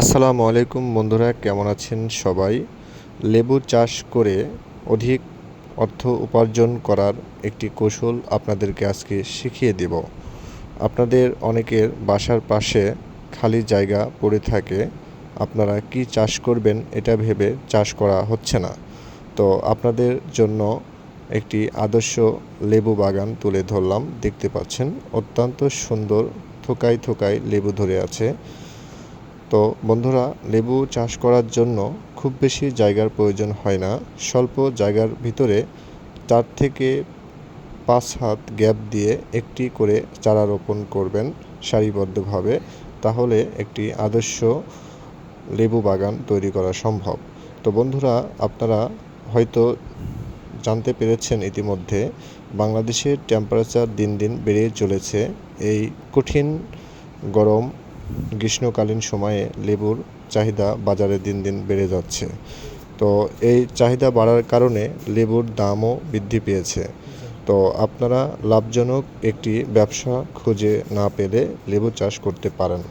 আসসালামু আলাইকুম বন্ধুরা, কেমন আছেন সবাই? লেবু চাষ করে অধিক অর্থ উপার্জন করার একটি কৌশল আপনাদেরকে আজকে শিখিয়ে দেব। আপনাদের অনেকের বাসার পাশে খালি জায়গা পড়ে থাকে, আপনারা কি চাষ করবেন এটা ভেবে চাষ করা হচ্ছে না। তো আপনাদের জন্য একটি আদর্শ লেবু বাগান তুলে ধরলাম, দেখতে পাচ্ছেন অত্যন্ত সুন্দর থোকায় থোকায় লেবু ধরে আছে। তো বন্ধুরা, লেবু চাষ করার জন্য খুব বেশি জায়গার প্রয়োজন হয় না। স্বল্প জায়গার ভিতরে চার থেকে পাঁচ হাত গ্যাপ দিয়ে একটি করে চারা রোপণ করবেন সারিবদ্ধভাবে। তাহলে একটি আদর্শ লেবু বাগান তৈরি করা সম্ভব। তো বন্ধুরা, আপনারা হয়তো জানতে পেরেছেন ইতিমধ্যে, বাংলাদেশের টেম্পারেচার দিন দিন বেড়ে চলেছে। এই কঠিন গরম গ্রীষ্মকালীন সময়ে লেবুর চাহিদা বাজারে দিন দিন বেড়ে যাচ্ছে। তো এই চাহিদা বাড়ার কারণে লেবুর দামও বৃদ্ধি পেয়েছে। তো আপনারা লাভজনক একটি ব্যবসা খুঁজে না পেলে লেবু চাষ করতে পারেন।